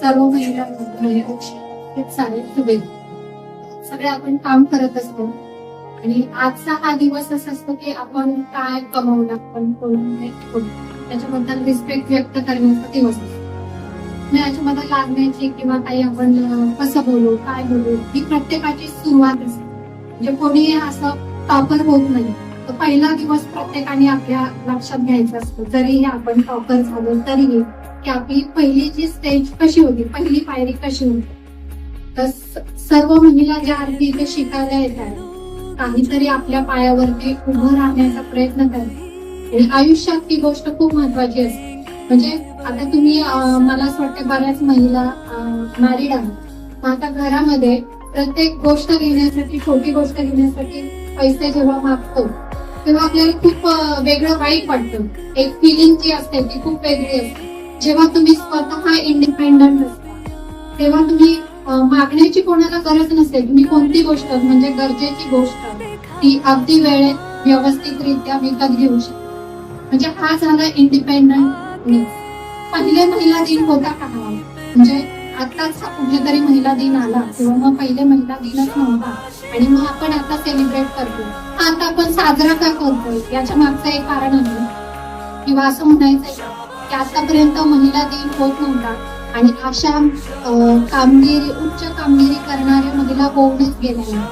सर्व महिला खूप सारे सगळे आपण काम करत असतो. आणि आजचा हा दिवस असा असतो की आपण काय कमवलं आपण कोण त्याच्याबद्दल रिस्पेक्ट व्यक्त करण्याचा दिवस असतो. याच्यामध्ये लागण्याची किंवा काही आपण कसं बोलू काय बोलू ही प्रत्येकाची सुरुवात असते. म्हणजे कोणी असं टॉपर होत नाही. पहिला दिवस प्रत्येकाने आपल्या लक्षात घ्यायचा असतो. जरी आपण टॉपर झालो तरीही की आपली पहिली जी स्टेज कशी होती पहिली पायरी कशी होती? तर सर्व महिला ज्या आरती इथे शिकायला येतात काहीतरी आपल्या पायावरती उभं राहण्याचा प्रयत्न करतात. आणि आयुष्यात ही गोष्ट खूप महत्वाची असते. म्हणजे आता तुम्ही मला असं वाटतं बऱ्याच महिला मॅरिड आहात. मग आता घरामध्ये प्रत्येक गोष्ट घेण्यासाठी छोटी गोष्ट घेण्यासाठी पैसे जेव्हा मागतो तेव्हा आपल्याला खूप वेगळं वाईट वाटतं. एक फिलिंग जी असते ती खूप वेगळी असते. जेव्हा तुम्ही स्वतः इंडिपेंडंट असता तेव्हा तुम्ही मागण्याची कोणाला गरज नसते. तुम्ही कोणती गोष्ट म्हणजे गरजेची गोष्ट ती अगदी वेळेत व्यवस्थितरित्या विकत घेऊ शकता. म्हणजे हा झाला इंडिपेंडंट पहिले महिला दिन होता का? म्हणजे आताच कुठेतरी महिला दिन आला किंवा मग पहिले महिला दिनच नव्हता आणि मग आपण आता सेलिब्रेट करतो आता आपण साजरा का करतोय? याच्या मागचं एक कारण आहे. किंवा असं म्हणायचं की आतापर्यंत महिला दिन होत नव्हता. आणि अशा कामगिरी उच्च कामगिरी करणाऱ्या महिला होऊनच गेल्या.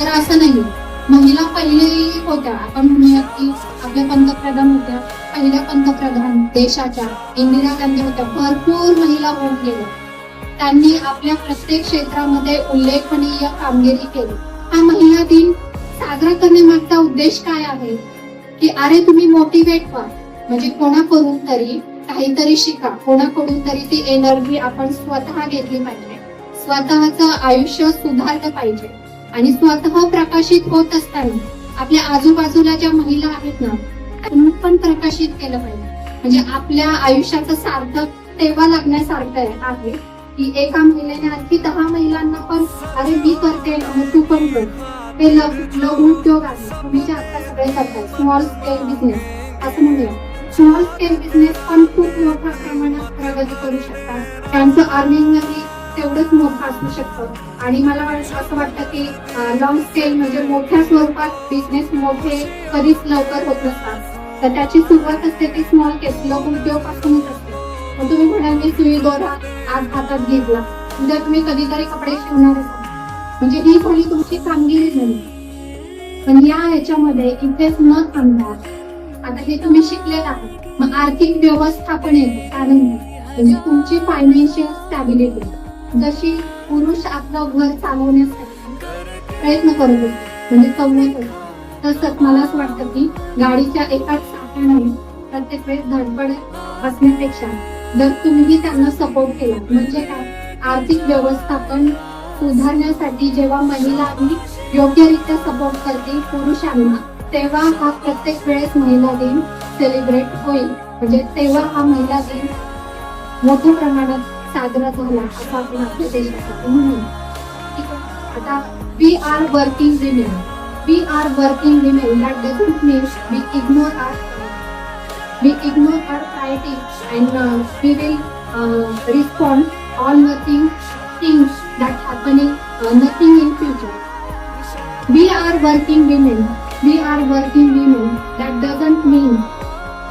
तर असं नाही. महिला पहिलेही होत्या. आपण म्हणूया की आपल्या पंतप्रधान होत्या पहिल्या पंतप्रधान देशाच्या इंदिरा गांधी होत्या. भरपूर महिला होऊन गेल्या. त्यांनी आपल्या प्रत्येक क्षेत्रामध्ये उल्लेखनीय कामगिरी केली. हा महिला दिन साजरा करण्यामागचा उद्देश काय आहे? की अरे तुम्ही मोटिवेट व्हा. म्हणजे कोणाकडून तरी काहीतरी शिका. कोणाकडून तरी ती एनर्जी आपण स्वतः घेतली पाहिजे. स्वतःचं आयुष्य सुधारलं पाहिजे. आणि स्वतः प्रकाशित होत असताना आपल्या आजूबाजूला ज्या महिला आहेत ना त्यांनी पण प्रकाशित केलं पाहिजे. म्हणजे आपल्या आयुष्याचं सार्थक तेव्हा लागण्यासारखं आहे- आहे. की एका महिलेने आणखी दहा महिलांना पण अरे मी करते तू पण कर. ते लघु लघु उद्योग आहे. तुम्ही जे आता सगळे करताय स्मॉल स्केल बिझनेस असं म्हणूया. स्मॉल स्केल बिझनेस पण खूप मोठ्या प्रमाणात प्रगती करू शकतात. त्यांचं अर्निंगही तेवढंच मोठं असू शकतं. आणि मला असं वाटतं की लॉंग स्केल म्हणजे मोठ्या स्वरूपात बिझनेस मोठे कधीच लवकर होत नसतात. तर त्याची सुरुवात असते ती स्मॉल केस लोक उद्योगपासूनच असते. मग तुम्ही म्हणाल की सुई दोरा आज हातात घेतला. उद्या तुम्ही कधीतरी कपडे शिवणार असाल. म्हणजे ही झाली तुमची कामगिरी झाली. पण या ह्याच्यामध्ये इथेच न थांबता आता हे तुम्ही शिकलेलं आहे मग आर्थिक व्यवस्थापन येते कारण म्हणजे तुमची फायनान्शियल स्टॅबिलिटी जशी पुरुष आपलं घर चालवण्यासाठी प्रयत्न करत असतो म्हणजे कमवत असतो तसंच मला असं वाटतं की गाडीच्या एकाच चाकाने प्रत्येक वेळेस धडपड असण्यापेक्षा जर तुम्ही त्यांना सपोर्ट केला म्हणजे काय? आर्थिक व्यवस्थापन सुधारण्यासाठी जेव्हा महिला आम्ही योग्यरित्या सपोर्ट करते पुरुषांना तेव्हा हा प्रत्येक वेळेस महिला दिन सेलिब्रेट होईल. म्हणजे तेव्हा हा महिला दिन मोठ्या प्रमाणात साजरा झाला असं आपण आपल्या देशासाठी म्हणून आता we are working women we are working women that doesn't mean we ignore are we ignore are priorities and we will respond all nothing things that happening nothing in future we are working women we are working women that doesn't mean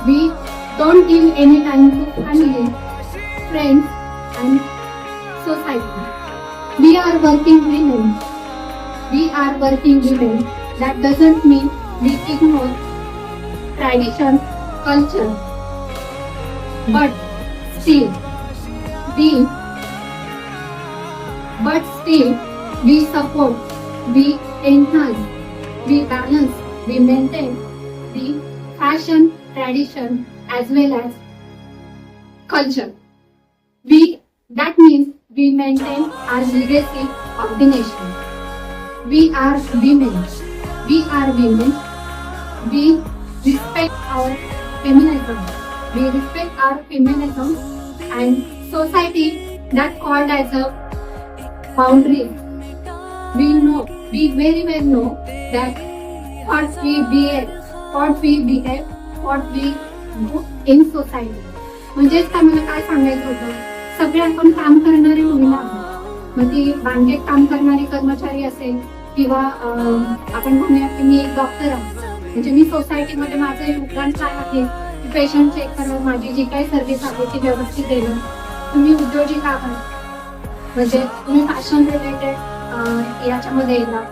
we don't give any time to family friends and society we are working women we are working women that doesn't mean we ignore tradition culture but still we but still we support we enhance we balance we maintain the fashion tradition as well as culture we that means we maintain our legacy of the nation we are women we are women we respect our feminism. We respect our feminism and society that called as a boundary. We know, we very well know that what we behave, what we behave, what we do in society. म्हणजेच का मला काय सांगायचं होतं? सगळे आपण काम करणारी महिला आहोत मग ती बांधेत काम करणारी कर्मचारी असेल किंवा आपण म्हणूया की मी एक डॉक्टर आहे. म्हणजे मी सोसायटीमध्ये माझं योगदान काय आहे? पेशंट चेक करणं माझी जी काही सर्व्हिस आहे ती व्यवस्थित देणं. तुम्ही उद्योजिका आहात. म्हणजे तुम्ही फॅशन रिलेटेड याच्यामध्ये येणार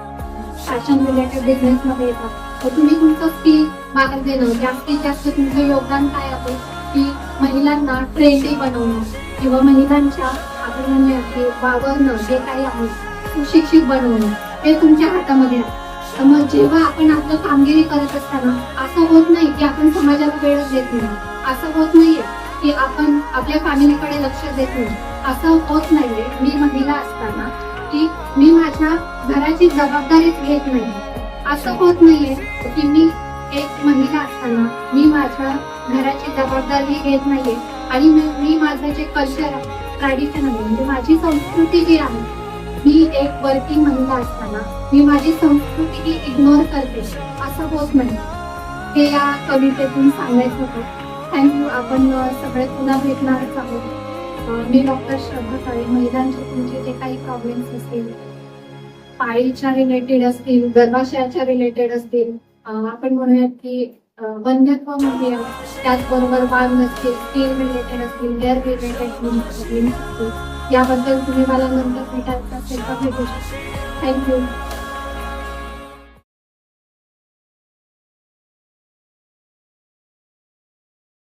फॅशन रिलेटेड बिझनेस मध्ये येतात. तर तुम्ही तुमचं स्किल बाहेर देणं जास्तीत जास्त तुमचं योगदान काय आहे की महिलांना ट्रेंडी बनवणं किंवा महिलांच्या आपण म्हणूया की वावरणं जे काही आहे सुशिक्षित बनवणं हे तुमच्या हातामध्ये आहे. तर मग जेव्हा आपण आपलं कामगिरी करत असताना असं होत नाही की आपण समाजाला वेळच देत नाही असं होत नाहीये की आपण आपल्या फॅमिलीकडे लक्ष देत नाही असं होत नाहीये. मी महिला असताना की मी माझ्या घराची जबाबदारीच घेत नाही. असं होत नाहीये की मी एक महिला असताना मी माझ्या घराची जबाबदारी घेत नाहीये आणि मी माझं जे कल्चर आहे ट्रॅडिशन आहे म्हणजे माझी संस्कृती जी आहे मी एक वर्किंग महिला असताना मी माझी संस्कृती ही इग्नोर करते असं होत नाही. हे या कवितेतून सांगायचं होतं. थँक्यू आपण सगळे पुन्हा भेटणारच आहोत. मी डॉक्टर श्रद्धा काळे महिलांचे तुमचे जे काही प्रॉब्लेम्स असतील पाळीच्या रिलेटेड असतील गर्भाशयाच्या रिलेटेड असतील आपण म्हणूयात की बंधत्व वंध्यत्व म्हणूया त्याचबरोबर बाळ नसतील स्किन रिलेटेड असतील हेअर रिलेटेड याबद्दल तुम्ही मला नंतर भेटायचं असेल तर भेटू शकता. थँक्यू